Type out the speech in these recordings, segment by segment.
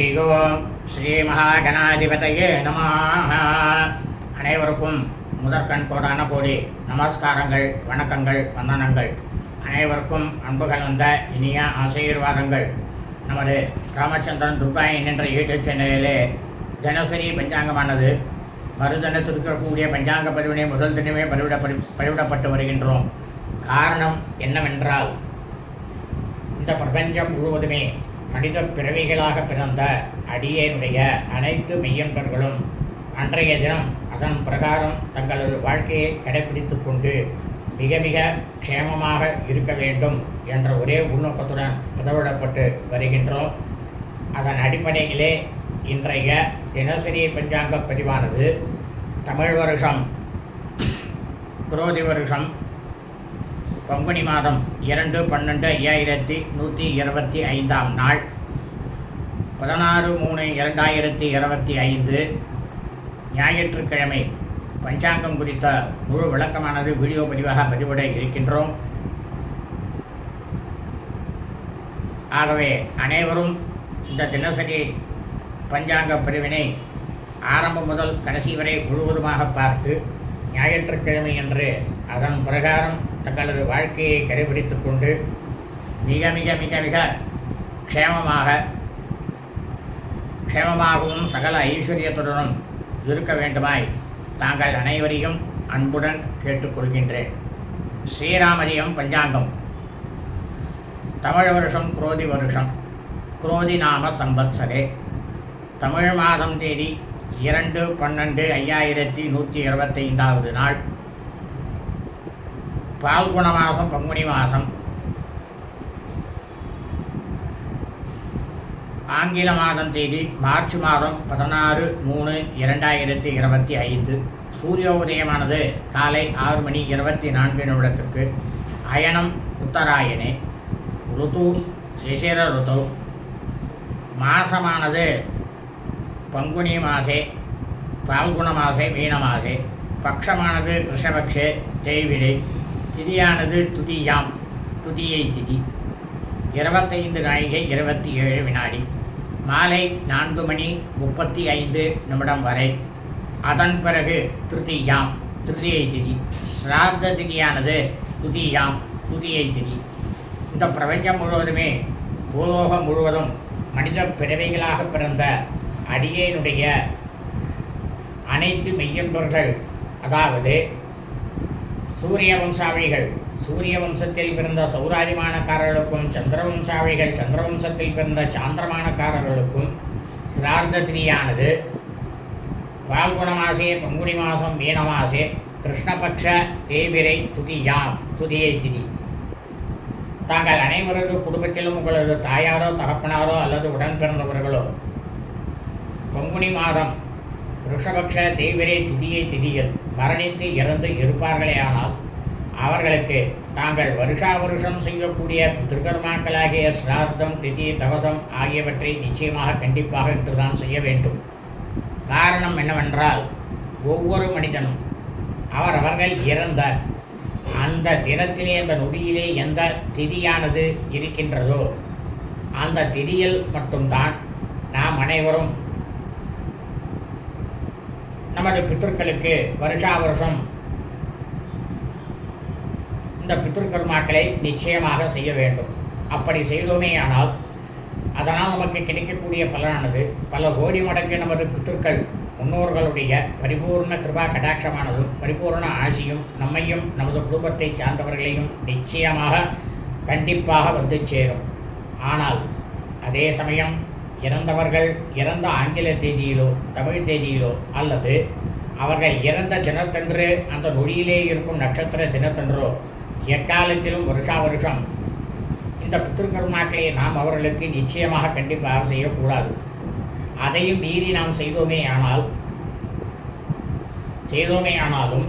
ஹரி ஓம் ஸ்ரீ மகாகணாதிபதையே நம அனைவருக்கும் முதற்கண் கோடான கோடி நமஸ்காரங்கள் வணக்கங்கள் வந்தனங்கள். அனைவருக்கும் அன்பு கலந்த இனிய ஆசீர்வாதங்கள். நமது ராமச்சந்திரன் துர்காயன் என்ற யூடியூப் சேனலிலே தினசரி பஞ்சாங்கமானது. மறுதினத்திற்கு இருக்கக்கூடிய பஞ்சாங்க பதிவினை முதல் தினமே பதிவிடப்படி பதிவிடப்பட்டு வருகின்றோம். காரணம் என்னவென்றால் இந்த பிரபஞ்சம் முழுவதுமே மனித பிறவிகளாக பிறந்த அடியேனுடைய அனைத்து மெய்யன்பர்களும் அன்றைய தினம் அதன் பிரகாரம் தங்களது வாழ்க்கையை கடைபிடித்து கொண்டு மிக மிக க்ஷேமமாக இருக்க வேண்டும் என்ற ஒரே உள்நோக்கத்துடன் உதவிடப்பட்டு வருகின்றோம். அதன் அடிப்படையிலே இன்றைய தினசரி பஞ்சாங்க பதிவானது. தமிழ் வருஷம் குரோதி வருஷம் பங்குனி மாதம் இரண்டு பன்னெண்டு ஐயாயிரத்தி நூற்றி இருபத்தி ஐந்தாம் நாள். பதினாறு மூணு இரண்டாயிரத்தி இருபத்தி ஐந்து. ஞாயிற்றுக்கிழமை பஞ்சாங்கம் குறித்த முழு விளக்கமானது வீடியோ பதிவாக பதிவிட இருக்கின்றோம். ஆகவே அனைவரும் இந்த தினசரி பஞ்சாங்க பிரிவினை ஆரம்பம் முதல் கடைசி வரை முழுவதுமாக பார்த்து ஞாயிற்றுக்கிழமை என்று அதன் பிரகாரம் தங்களது வாழ்க்கையை கடைபிடித்து கொண்டு மிக மிக மிக மிக க்ஷேமமாக க்ஷேமமாகவும் சகல ஐஸ்வர்யத்துடனும் இருக்க வேண்டுமாய் தாங்கள் அனைவரையும் அன்புடன் கேட்டுக்கொள்கின்றேன். ஸ்ரீராமரியம் பஞ்சாங்கம். தமிழ் வருஷம் குரோதி வருஷம். குரோதி நாம சம்பத்சரே. தமிழ் மாதம் தேதி இரண்டு பன்னெண்டு ஐயாயிரத்தி நூற்றி இருபத்தைந்தாவது நாள். பால்குண மாதம் பங்குனி மாதம் ஆங்கில மாதம் தேதி மார்ச் மாதம் பதினாறு மூணு இரண்டாயிரத்தி இருபத்தி ஐந்து. சூரிய உதயமானது காலை ஆறு மணி இருபத்தி நான்கு நிமிடத்திற்கு. அயனம் உத்தராயணே ருது சிசிர ருத்து மாசமானது பங்குனி மாசே பால்குண மாசே மீன மாசே. பக்ஷமானது ரிஷபக்ஷே தேய்விரை திதியானது துதியாம். துதியை திதி. இருபத்தைந்து நாழிகை இருபத்தி ஏழு வினாடி. மாலை நான்கு மணி முப்பத்தி ஐந்து நிமிடம் வரை. அதன் பிறகு திருதியாம். திருதியை திதி. ஸ்ராத்த திதியானது துதியாம். துதியை திதி. இந்த பிரபஞ்சம் முழுவதுமே பூலோகம் முழுவதும் மனித பிறவைகளாக பிறந்த அடியேனுடைய அனைத்து மெய்யன்பர்கள் அதாவது சூரிய வம்சாவளிகள் சூரிய வம்சத்தில் பிறந்த சௌராதிமானக்காரர்களுக்கும் சந்திர வம்சாவளிகள் சந்திர வம்சத்தில் பிறந்த சாந்திரமானக்காரர்களுக்கும் சிரார்த்த திரியானது பால்குண மாசே பங்குனி மாதம் மீன மாசே கிருஷ்ணபக்ஷ தேவிரை துதியாம் துதியை திதி. தாங்கள் அனைவரது குடும்பத்திலும் உங்களது தாயாரோ தகப்பனாரோ அல்லது உடன் பிறந்தவர்களோ பங்குனி மாதம் ருஷபக்ஷ தேவரே துதியை திதியில் மரணித்து இறந்து இருப்பார்களே ஆனால் அவர்களுக்கு தாங்கள் வருஷா வருஷம் செய்யக்கூடிய திருக்கர்மாக்களாகிய ஸ்ரார்த்தம் திதி தவசம் ஆகியவற்றை நிச்சயமாக கண்டிப்பாக இன்றுதான் செய்ய வேண்டும். காரணம் என்னவென்றால் ஒவ்வொரு மனிதனும் அவரவர்கள் இறந்த அந்த தினத்திலே அந்த நொடியிலே எந்த திதியானது இருக்கின்றதோ அந்த திதியில் மட்டும்தான் நாம் அனைவரும் நமது பித்திருக்களுக்கு வருஷா வருஷம் இந்த பித்திருக்கர்மாக்களை நிச்சயமாக செய்ய வேண்டும். அப்படி செய்தோமே ஆனால் அதனால் நமக்கு கிடைக்கக்கூடிய பலனானது பல கோடி மடங்கு நமது பித்திருக்கள் முன்னோர்களுடைய பரிபூர்ண கிருபா கடாட்சமானதும் பரிபூர்ண ஆசியும் நம்மையும் நமது குடும்பத்தை சார்ந்தவர்களையும் நிச்சயமாக கண்டிப்பாக வந்து சேரும். ஆனால் அதே சமயம் இறந்தவர்கள் இறந்த ஆங்கில தேதியிலோ தமிழ் தேதியிலோ அல்லது அவர்கள் இறந்த தினத்தன்று அந்த நொடியிலே இருக்கும் நட்சத்திர தினத்தன்றோ எக்காலத்திலும் வருஷா வருஷம். இந்த பித்திருக்கர்மாக்களை நாம் அவர்களுக்கு நிச்சயமாக கண்டிப்பாக செய்யக்கூடாது. அதையும் மீறி நாம் செய்தோமே ஆனால் செய்தோமே ஆனாலும்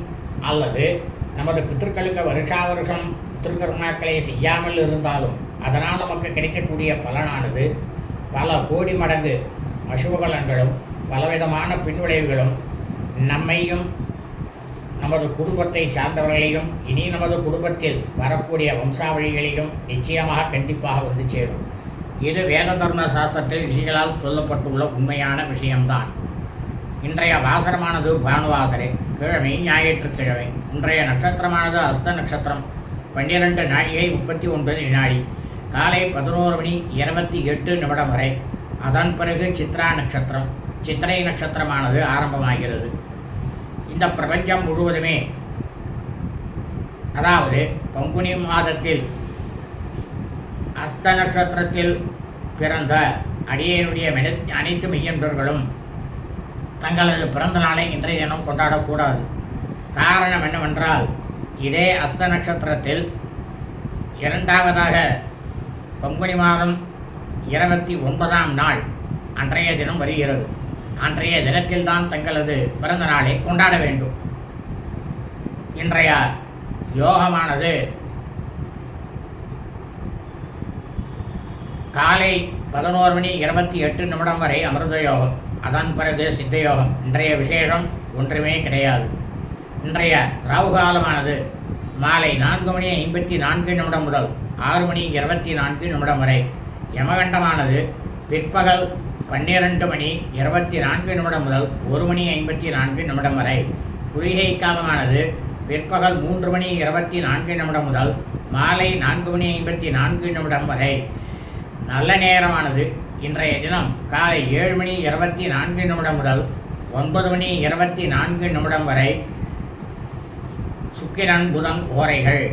அல்லது நமது பித்திருக்களுக்கு வருஷா வருஷம் பித்திருக்கர்மாக்களை செய்யாமல் இருந்தாலும் அதனால் நமக்கு கிடைக்கக்கூடிய பலனானது பல கோடி மடங்கு அசுபகலன்களும் பலவிதமான பின்விளைவுகளும் நம்மையும் நமது குடும்பத்தை சார்ந்தவர்களையும் இனி நமது குடும்பத்தில் வரக்கூடிய வம்சாவழிகளையும் நிச்சயமாக கண்டிப்பாக வந்து சேரும். இது வேத தர்ம சாஸ்திரத்தில் ரிஷிகளால் சொல்லப்பட்டுள்ள உண்மையான விஷயம்தான். இன்றைய வாசரமானது பானுவாசரே கிழமை ஞாயிற்றுக்கிழமை. இன்றைய நட்சத்திரமானது அஸ்த நட்சத்திரம் பன்னிரண்டு நாழிகை முப்பத்தி ஒன்பது வினாடி. காலை பதினோரு மணி இருபத்தி எட்டு நிமிடம் வரை. அதன் பிறகு சித்ரா நட்சத்திரம். சித்திரை நட்சத்திரமானது ஆரம்பமாகிறது. இந்த பிரபஞ்சம் முழுவதுமே அதாவது பங்குனி மாதத்தில் அஸ்த நட்சத்திரத்தில் பிறந்த அடியனுடைய அனைத்து மெய்யன்பர்களும் தங்களது பிறந்த நாளை இன்றைய தினம் கொண்டாடக்கூடாது. காரணம் என்னவென்றால் இதே அஸ்த நட்சத்திரத்தில் இரண்டாவதாக பங்குனி மாதம் இருபத்தி ஒன்பதாம் நாள் அன்றைய தினம் வருகிறது. அன்றைய தினத்தில்தான் தங்களது பிறந்த நாளை கொண்டாட வேண்டும். இன்றைய யோகமானது காலை பதினோரு மணி இருபத்தி எட்டு நிமிடம் வரை அமிர்த யோகம் அதன் பிறகு சித்த யோகம். இன்றைய விசேஷம் ஒன்றுமே கிடையாது. இன்றைய ராகு காலமானது மாலை நான்கு மணி ஐம்பத்தி நான்கு நிமிடம் முதல் ஆறு மணி இருபத்தி நான்கு நிமிடம் வரை. யமகண்டமானது பிற்பகல் பன்னிரண்டு மணி இருபத்தி நான்கு நிமிடம் முதல் ஒரு மணி ஐம்பத்தி நான்கு நிமிடம் வரை. குளிகை காலமானது பிற்பகல் மூன்று மணி இருபத்தி நான்கு நிமிடம் முதல் மாலை நான்கு மணி ஐம்பத்தி நான்கு நிமிடம் வரை. நல்ல நேரமானது இன்றைய தினம் காலை ஏழு மணி இருபத்தி நான்கு நிமிடம் முதல் ஒன்பது மணி இருபத்தி நான்கு நிமிடம் வரை. சுக்கிரன் புதன் ஓரைகள்.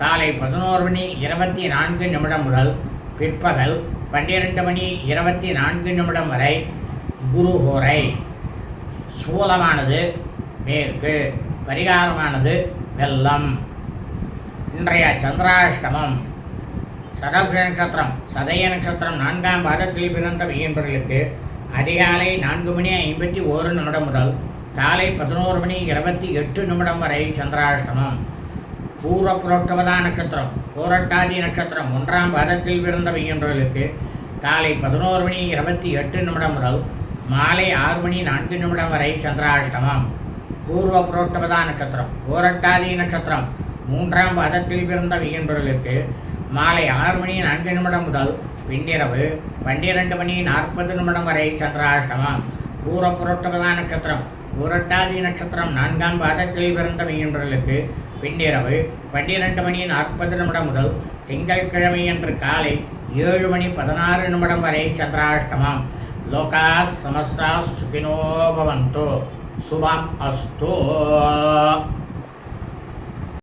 காலை பதினோரு மணி இருபத்தி நான்கு நிமிடம் முதல் பிற்பகல் பன்னிரண்டு மணி இருபத்தி நான்கு நிமிடம் வரை குரு ஓரை சூலமானது மேற்கு பரிகாரமானது வெள்ளம். இன்றைய சந்திராஷ்டமம். சதபுஷ நட்சத்திரம். சதய நட்சத்திரம் நான்காம் பாதத்தில் பிறந்த மெய்யன்பர்களுக்கு அதிகாலை நான்கு மணி ஐம்பத்தி ஓரு நிமிடம் முதல் காலை பதினோரு மணி இருபத்தி எட்டு நிமிடம் வரை சந்திராஷ்டமம். பூர்வ புரோட்டவதா நட்சத்திரம் பூரட்டாதி நட்சத்திரம் ஒன்றாம் பதத்தில் பிறந்த காலை பதினோரு மணி இருபத்தி எட்டு நிமிடம் முதல் மாலை ஆறு மணி நான்கு நிமிடம் வரை சந்திராஷ்டமம். பூர்வ புரோட்டபதா நட்சத்திரம் பூரட்டாதி நட்சத்திரம் மூன்றாம் பதத்தில் பிறந்த மாலை ஆறு மணி நான்கு நிமிடம் முதல் பின்னிரவு பன்னிரண்டு மணி நாற்பது நிமிடம் வரை சந்திராஷ்டமம். பூர்வ புரோட்டபதா நட்சத்திரம் புரட்டாதி நட்சத்திரம் நான்காம் பாதத்தில் பிறந்த மெய்யன்பர்களுக்கு பின்னிரவு பன்னிரண்டு மணி நாற்பது நிமிடம் முதல் திங்கட்கிழமை அன்று காலை ஏழு மணி பதினாறு நிமிடம் வரை சந்திராஷ்டமம். லோகா சமஸ்தா சுகினோ பவந்தோ. சுபம் அஸ்தோ.